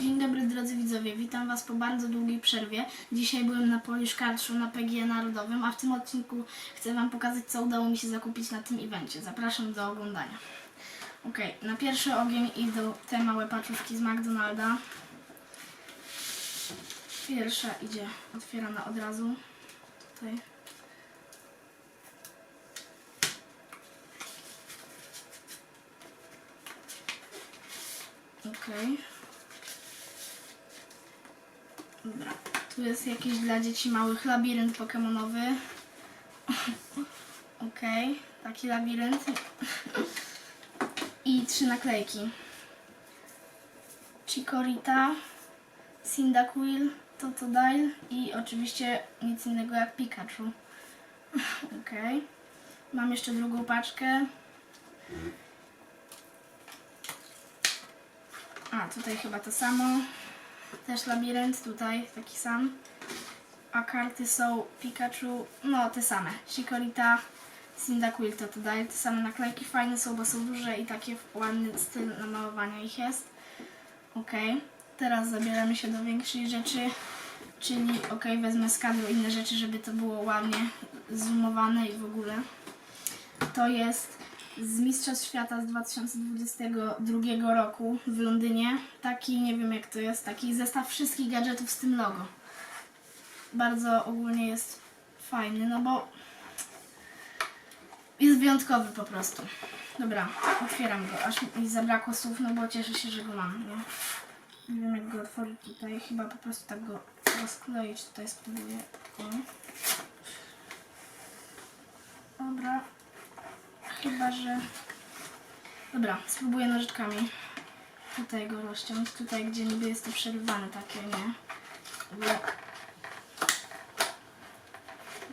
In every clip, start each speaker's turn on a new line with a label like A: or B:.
A: Dzień dobry drodzy widzowie, witam Was po bardzo długiej przerwie. Dzisiaj byłem na Polish Card na PGE Narodowym, a w tym odcinku chcę Wam pokazać co udało mi się zakupić na tym evencie. Zapraszam do oglądania. Ok, na pierwszy ogień idą te małe paczuszki z McDonalda. Pierwsza idzie otwierana od razu. Tutaj. Okej. Dobra. Tu jest jakiś dla dzieci małych labirynt pokemonowy. Okej, taki labirynt. I trzy naklejki. Chikorita, Cyndaquil, Totodile i oczywiście nic innego jak Pikachu. Okej. Mam jeszcze drugą paczkę. A, tutaj chyba to samo. Też labirynt, tutaj taki sam. A karty są Pikachu, no te same. Chikorita, Cyndaquil to tutaj. Te same naklejki fajne są, bo są duże i takie ładny styl namalowania ich jest. Ok, teraz zabieramy się do większej rzeczy, czyli ok, wezmę z inne rzeczy, żeby to było ładnie zoomowane i w ogóle. To jest z Mistrzostw Świata z 2022 roku w Londynie. Taki, nie wiem jak to jest, taki zestaw wszystkich gadżetów z tym logo. Bardzo ogólnie jest fajny, no bo jest wyjątkowy po prostu. Dobra, otwieram go, aż mi zabrakło słów, no bo cieszę się, że go mam, nie? Nie wiem jak go otworzyć tutaj, chyba po prostu tak go rozkleić tutaj spróbuję. Dobra, Chyba, że... Dobra, spróbuję nożyczkami. Tutaj go rozciąć. Tutaj, gdzie niby jest to przerywane takie, nie? Dobra.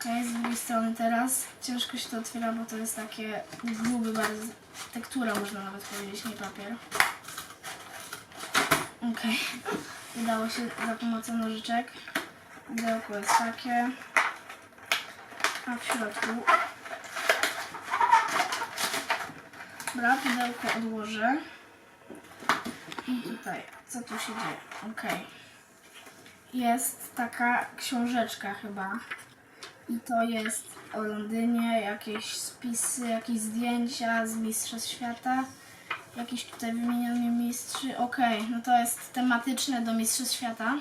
A: Okej, z drugiej strony teraz. Ciężko się to otwiera, bo to jest takie gruby bardzo... Tektura można nawet powiedzieć, nie papier. Okej. Udało się za pomocą nożyczek. Pudełko jest takie. A w środku Dobra, pudełko odłożę. I tutaj, co tu się dzieje? Ok. Jest taka książeczka chyba. I to jest o Londynie, jakieś spisy, jakieś zdjęcia z Mistrzostw Świata. Jakiś tutaj wymieniony mistrzy. Ok, no to jest tematyczne do Mistrzostw Świata.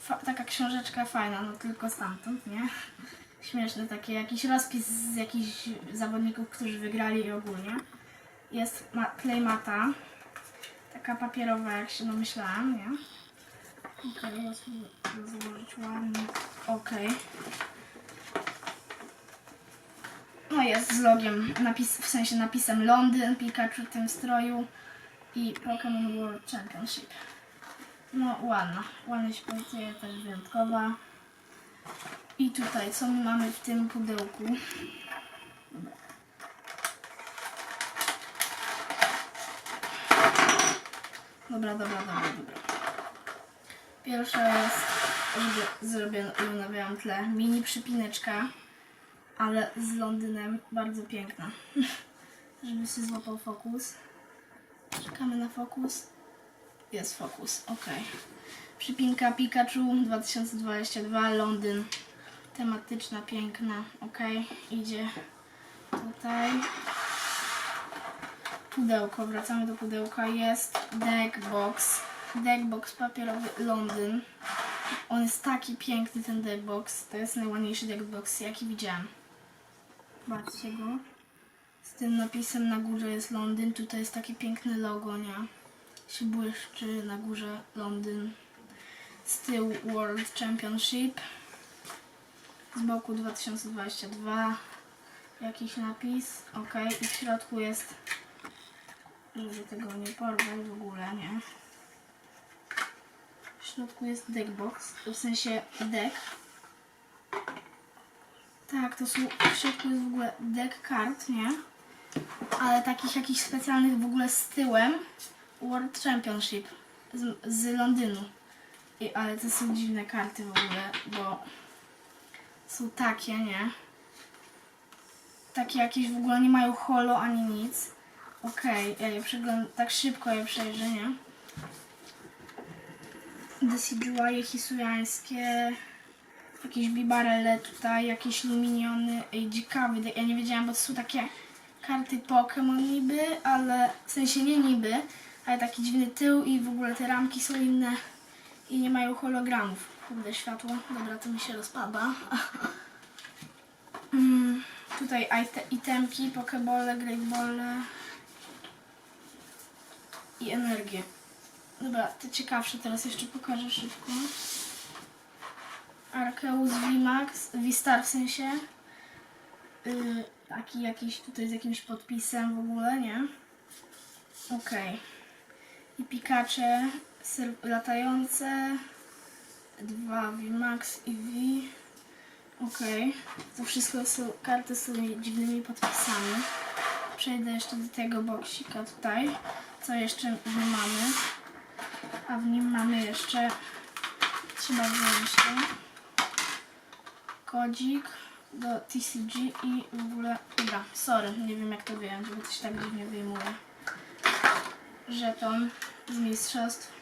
A: Fa taka książeczka fajna, no tylko stamtąd, nie? Śmieszne takie, jakiś rozpis z jakichś zawodników, którzy wygrali i ogólnie jest ma playmata. Taka papierowa, jak się domyślałam, nie? Okej, okay, złożyć ładnie. Okej. No jest z logiem, napis, w sensie napisem Londyn, Pikachu w tym stroju i Pokémon World Championship. No ładna, ładnie się prezentuje, też wyjątkowa. I tutaj, co my mamy w tym pudełku? Dobra, dobra, dobra, dobra. Pierwsza jest na białym tle. Mini przypineczka, ale z Londynem bardzo piękna. Żeby się złapał fokus. Czekamy na fokus. Jest fokus, ok. Przypinka Pikachu 2022 Londyn. Tematyczna, piękna, ok. Idzie tutaj pudełko, wracamy do pudełka, jest deckbox, deckbox papierowy Londyn. On jest taki piękny ten deckbox, to jest najładniejszy deckbox jaki widziałam. Zobaczcie go. Z tym napisem na górze jest Londyn, tutaj jest takie piękne logo, nie? Się błyszczy na górze Londyn. Z tyłu World Championship. Z boku 2022. Jakiś napis, ok. I w środku jest żeby tego nie porwać w ogóle, nie? W środku jest deckbox, w sensie deck. Tak, to są, w środku jest w ogóle deck kart, nie? Ale takich jakichś specjalnych w ogóle z tyłem World Championship z, z Londynu. I, ale to są dziwne karty w ogóle, bo są takie, nie? Takie jakieś w ogóle nie mają holo ani nic. Okej, ja je przeglądam, tak szybko je przejrzę, nie? Decidueye hisujańskie, jakieś bibarele tutaj, jakieś luminiony, ej, ciekawy, de- ja nie wiedziałam, bo to są takie karty Pokémon niby, ale w sensie nie niby, ale taki dziwny tył i w ogóle te ramki są inne i nie mają hologramów. Kurde, światło, dobra, to mi się rozpada. Mm, tutaj ite- itemki, pokebole, greatbole i energię. Dobra, te ciekawsze teraz jeszcze pokażę szybko. Arceus VMAX, V-Star w sensie. Yy, taki jakiś tutaj z jakimś podpisem w ogóle, nie? Okej. I Pikacze latające. Dwa VMAX i V. Okej. To wszystko są karty z tymi dziwnymi podpisami. Przejdę jeszcze do tego boksika tutaj. Co jeszcze w nim mamy? A w nim mamy jeszcze trzeba wziąć to kodzik do TCG i w ogóle dobra, sorry, nie wiem jak to wyjąć, bo się tak dziwnie wyjmuje. Żeton z mistrzostw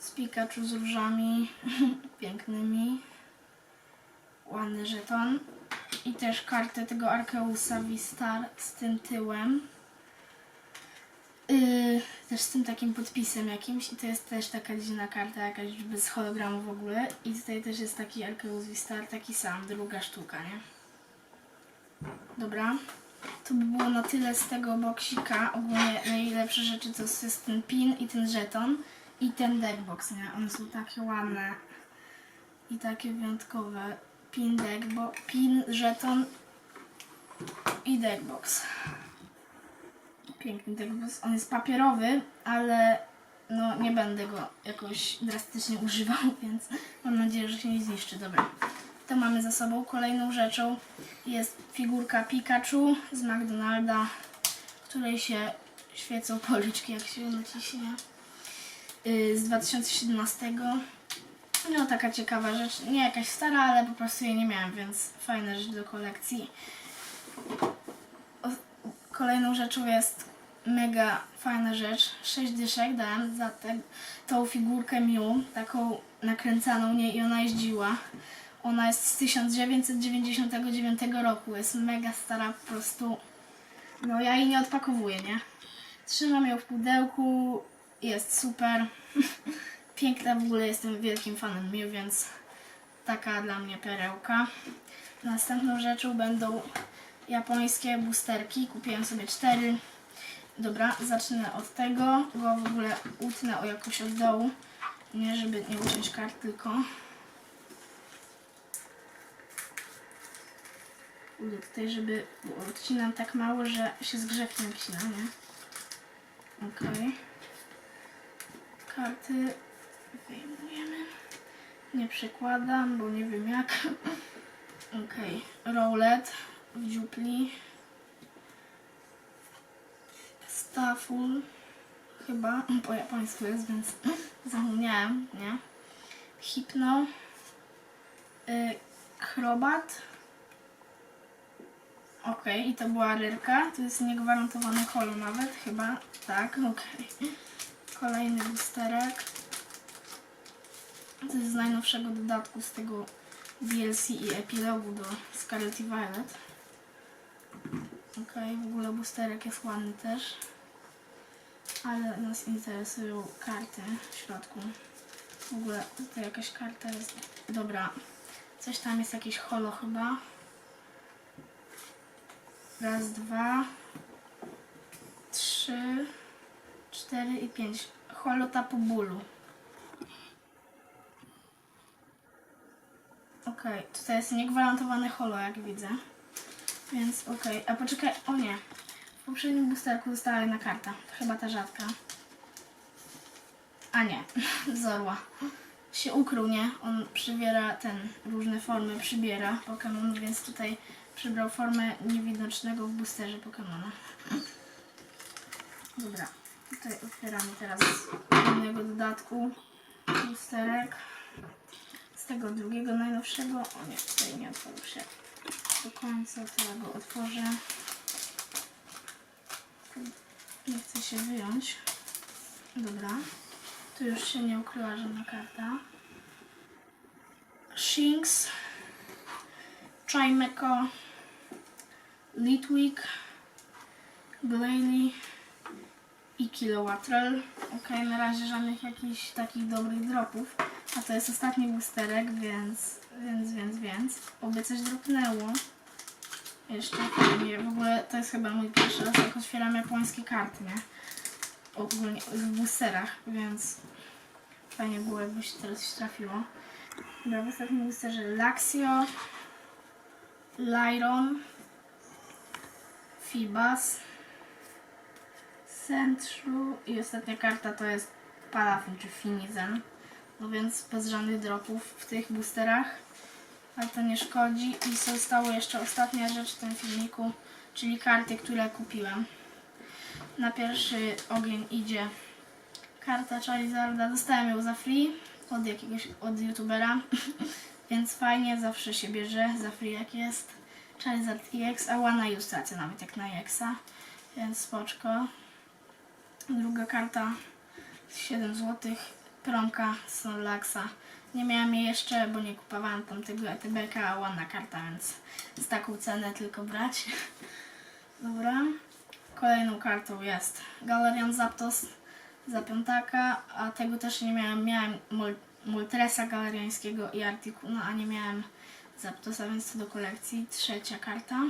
A: z Pikachu z różami pięknymi. Ładny żeton. I też kartę tego Arkeusa V-Star z tym tyłem. Yy, też z tym takim podpisem jakimś i to jest też taka dziwna karta jakaś bez hologramu w ogóle i tutaj też jest taki Arceus V-Star, taki sam, druga sztuka, nie? Dobra, to by było na tyle z tego boksika, ogólnie najlepsze rzeczy to jest ten pin i ten żeton i ten deckbox, nie? One są takie ładne i takie wyjątkowe. Pin deckbo, pin, żeton i deckbox piękny deckbox. On jest papierowy, ale no nie będę go jakoś drastycznie używał, więc mam nadzieję, że się nie zniszczy. Dobra. To mamy za sobą. Kolejną rzeczą jest figurka Pikachu z McDonalda, której się świecą policzki, jak się naciśnie. Yy, z 2017. No taka ciekawa rzecz. Nie jakaś stara, ale po prostu jej nie miałam, więc fajna rzecz do kolekcji. Kolejną rzeczą jest mega fajna rzecz. 6 dyszek dałem za tę tą figurkę Miu, taką nakręcaną nie i ona jeździła. Ona jest z 1999 roku, jest mega stara po prostu. No ja jej nie odpakowuję, nie? Trzymam ją w pudełku, jest super. Piękna w ogóle, jestem wielkim fanem Miu, więc taka dla mnie perełka. Następną rzeczą będą japońskie boosterki. Kupiłem sobie cztery. Dobra, zacznę od tego. Go w ogóle utnę o jakoś od dołu. Nie, żeby nie uciąć kart, tylko. Kurde, tutaj, żeby bo odcinam tak mało, że się z grzechiem wcina, nie? Okej. Karty wyjmujemy. Nie przekładam, bo nie wiem jak. Okej, Rowlet w dziupli. Staful chyba po japońsku jest, więc zapomniałem, nie? Hipno. Y, Chrobat. Okej, i to była ryrka. To jest niegwarantowany holo nawet, chyba. Tak, okej. Kolejny boosterek. To jest z najnowszego dodatku z tego DLC i epilogu do Scarlet i Violet. Okej, w ogóle boosterek jest ładny też. Ale nas interesują karty w środku. W ogóle tutaj jakaś karta jest. Dobra. Coś tam jest jakieś holo chyba. Raz, dwa, trzy, cztery i pięć. Holo tapu bólu. Okej, tutaj jest niegwarantowany holo, jak widzę. Więc okej, a poczekaj, o nie. W poprzednim boosterku została jedna karta. Chyba ta rzadka. A nie, Zorła. Się ukrył, nie? On przybiera ten, różne formy przybiera Pokémon, więc tutaj przybrał formę niewidocznego w boosterze Pokémona. Dobra, tutaj otwieramy teraz innego dodatku boosterek. Z tego drugiego najnowszego. O nie, tutaj nie otworzył się do końca, to ja go otworzę. Nie chcę się wyjąć. Dobra. Tu już się nie ukryła żadna karta. Shinx, Trimeco, Litwick, Glalie i Kilowattrel. Ok, na razie żadnych jakichś takich dobrych dropów. A to jest ostatni boosterek, więc, więc, więc, więc. Oby coś dropnęło. Jeszcze fajnie. W ogóle to jest chyba mój pierwszy raz, jak otwieram japońskie karty, nie? Ogólnie w boosterach, więc fajnie było, jakby się teraz się trafiło. Dobra, w ostatnim boosterze Laxio, Lyron, Fibas, Sentru i ostatnia karta to jest Palafin czy Finizen. No więc bez żadnych dropów w tych boosterach. Ale to nie szkodzi. I została jeszcze ostatnia rzecz w tym filmiku, czyli karty, które kupiłem. Na pierwszy ogień idzie karta Charizarda. Dostałem ją za free od jakiegoś, od youtubera. Więc fajnie, zawsze się bierze za free jak jest. Charizard EX, a ładna ilustracja nawet jak na EXa. Więc spoczko. Druga karta 7 zł. Promka Snorlaxa. Nie miałam jej jeszcze, bo nie kupowałam tamtego ETB, a ładna karta, więc z taką cenę tylko brać. Dobra. Kolejną kartą jest Galarian Zapdos za piątaka, a tego też nie miałem. Miałem Mol Moltresa galeriańskiego i Articuna, a nie miałem Zapdosa, więc to do kolekcji. Trzecia karta.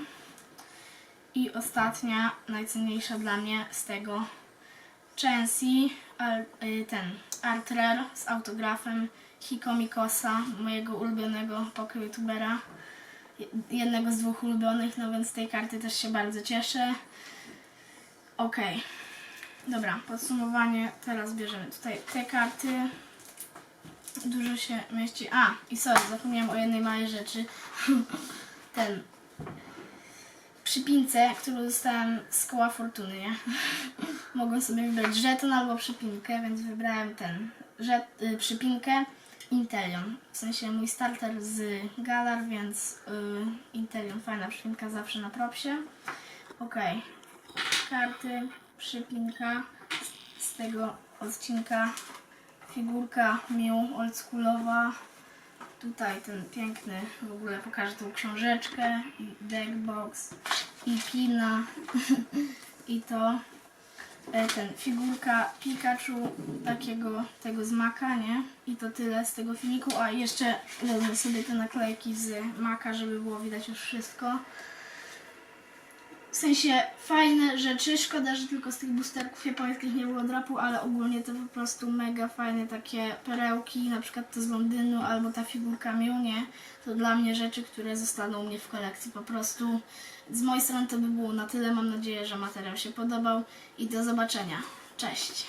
A: I ostatnia, najcenniejsza dla mnie z tego Chansey, al, y, ten Artrer z autografem Hikomikosa, mojego ulubionego. Je- Jednego z dwóch ulubionych, no więc tej karty też się bardzo cieszę. Okej. Dobra, podsumowanie. Teraz bierzemy tutaj te karty. Dużo się mieści. A, i sorry, zapomniałam o jednej małej rzeczy. Ten przypince, którą dostałem z koła fortuny, nie? Mogłem sobie wybrać żeton albo przypinkę, więc wybrałem ten żet, y, przypinkę Intelion. W sensie mój starter z Galar, więc y, Intelion, fajna przypinka zawsze na propsie. Okej, karty, przypinka z tego odcinka, figurka Mew oldschoolowa. Tutaj ten piękny, w ogóle pokażę tą książeczkę, i deckbox, i pina, i to e, ten figurka Pikachu, takiego tego z Maka, nie? I to tyle z tego filmiku. A jeszcze wezmę sobie te naklejki z Maka, żeby było widać już wszystko. W sensie fajne rzeczy, szkoda, że tylko z tych boosterków japońskich nie było dropu, ale ogólnie to po prostu mega fajne takie perełki, na przykład to z Londynu albo ta figurka Mew, nie? To dla mnie rzeczy, które zostaną u mnie w kolekcji po prostu. Z mojej strony to by było na tyle, mam nadzieję, że materiał się podobał i do zobaczenia. Cześć!